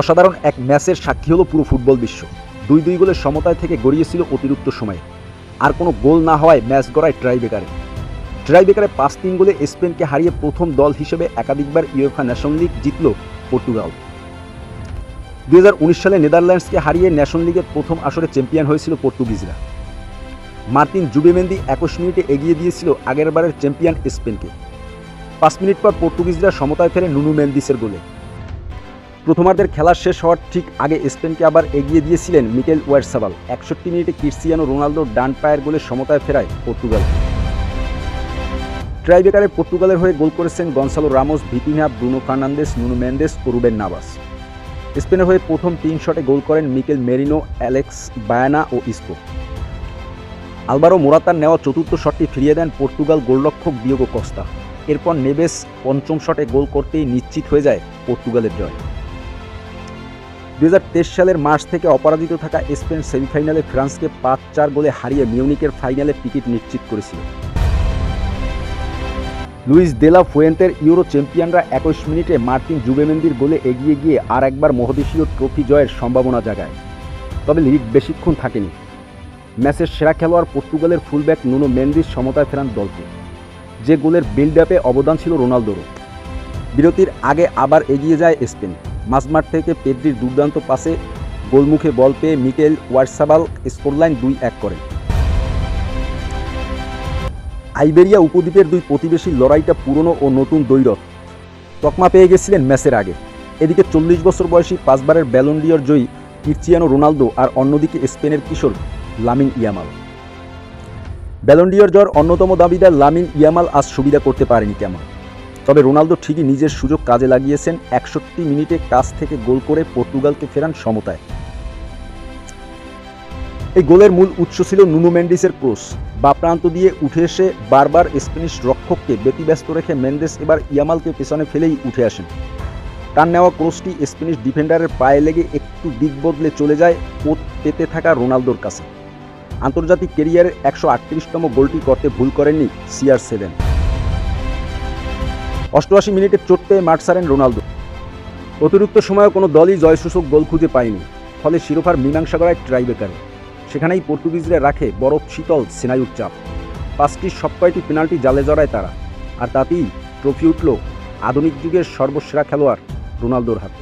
অসাধারণ এক ম্যাচের সাক্ষী হলো পুরো ফুটবল বিশ্ব। দুই দুই গোলের সমতায় থেকে গড়িয়েছিল অতিরিক্ত সময়ে। আর কোনো গোল না হওয়ায় ম্যাচ গড়ায় ট্রাইবেকারে। ট্রাইবেকারে পাঁচ তিন গোলে স্পেনকে হারিয়ে প্রথম দল হিসেবে একাধিকবার ইউএফা ন্যাশন লিগ জিতল পর্তুগাল। দুই হাজার উনিশ সালে নেদারল্যান্ডসকে হারিয়ে ন্যাশন লিগের প্রথম আসরে চ্যাম্পিয়ন হয়েছিল পর্তুগিজরা। মার্তিন জুবেমেন্দি একুশ মিনিটে এগিয়ে দিয়েছিল আগেরবারের চ্যাম্পিয়ন স্পেনকে। পাঁচ মিনিট পর পর্তুগিজরা সমতায় ফেরে নুনু মেন্দিসের গোলে। প্রথমার্ধের খেলা শেষ হওয়ার ঠিক আগে স্পেনকে আবার এগিয়ে দিয়েছিলেন মিকেল ওয়ারসাবাল। একষট্টি মিনিটে ক্রিস্টিয়ানো রোনালদোর ডান পায়ের গোলে সমতায় ফেরায় পর্তুগাল। ট্রাইবেকারে পর্তুগালের হয়ে গোল করেছেন Goncalo Ramos Vitinha Bruno Fernandes, Nuno Mendes ও রুবেন নাভাস স্পেনের হয়ে প্রথম তিন শটে গোল করেন মিকেল মেরিনো, অ্যালেক্স বায়ানা ও ইস্কো। আলবারো মোরাতার নেওয়া চতুর্থ শটটি ফিরিয়ে দেন পর্তুগাল গোলরক্ষক দিয়োগো কস্তা। এরপর নেবেস পঞ্চম শটে গোল করতেই নিশ্চিত হয়ে যায় পর্তুগালের জয়। দু হাজার তেইশ সালের মার্চ থেকে অপরাজিত থাকা স্পেন সেমিফাইনালে ফ্রান্সকে পাঁচ চার গোলে হারিয়ে মিউনিকের ফাইনালে টিকিট নিশ্চিত করেছিল। লুইস দেলা ফুয়েন্তের ইউরো চ্যাম্পিয়নরা একুশ মিনিটে মার্টিন জুবেমেন্দির গোলে এগিয়ে গিয়ে আর একবার মহাদেশীয় ট্রফি জয়ের সম্ভাবনা জাগায়। তবে লিগ বেশিক্ষণ থাকেনি। ম্যাচের সেরা খেলোয়াড় পর্তুগালের ফুলব্যাক নুনো মেন্দিস সমতায় ফেরান দলকে। যে গোলের বিল্ড আপে অবদান ছিল রোনালদোরও। বিরতির আগে আবার এগিয়ে যায় স্পেন। মাঝমাঠ থেকে পেদ্রির দুর্দান্ত পাসে গোলমুখে বল পেয়ে মিকেল ওয়ার্সাবাল স্কোরলাইন দুই এক করেন আইবেরিয়া উপদ্বীপের দুই প্রতিবেশীর লড়াইটা পুরনো ও নতুন দৈরথ তকমা পেয়ে গেছিলেন ম্যাচের আগে। এদিকে চল্লিশ বছর বয়সী পাঁচবারের ব্যালন্ডিয়র জয়ী ক্রিশ্চিয়ানো রোনালদো আর অন্যদিকে স্পেনের কিশোর লামিন ইয়ামাল। ব্যালন্ডিয়র জ্বর অন্যতম দাবিদার লামিন ইয়ামাল আজ সুবিধা করতে পারেনি কেমন? তবে রোনালদো ঠিকই নিজের সুযোগ কাজে লাগিয়েছেন একষট্টি মিনিটে কাছ থেকে গোল করে পর্তুগালকে ফেরান সমতায়। এই গোলের মূল উৎস ছিল নুনো মেন্ডিসের ক্রোস বা প্রান্ত দিয়ে উঠে এসে বারবার স্প্যানিশ রক্ষককে ব্যতিব্যস্ত রেখে মেন্দেস এবার ইয়ামালকে পেছনে ফেলেই উঠে আসেন। তার নেওয়া ক্রোসটি স্প্যানিশ ডিফেন্ডারের পায়ে লেগে একটু দিক বদলে চলে যায় কোট পেতে থাকা রোনালদোর কাছে। আন্তর্জাতিক কেরিয়ারের একশো আটত্রিশতম গোলটি করতে ভুল করেননি সিআর সেভেন। অষ্টআশি মিনিটে চোট পেয়ে মাঠ ছাড়েন রোনালদো। অতিরিক্ত সময়ে কোনো দলই জয়সূচক গোল খুঁজে পায়নি, ফলে শিরোপার মীমাংসা করায় ট্রাইবেকারে। সেখানেই পর্তুগিজরা রাখে বরফ শীতল সেনায়ুর চাপ। পাঁচটি সবকয়টি পেনাল্টি জালে জড়ায় তারা, আর তাতেই ট্রফি উঠল আধুনিক যুগের সর্বসেরা খেলোয়াড় রোনালদোর হাতে।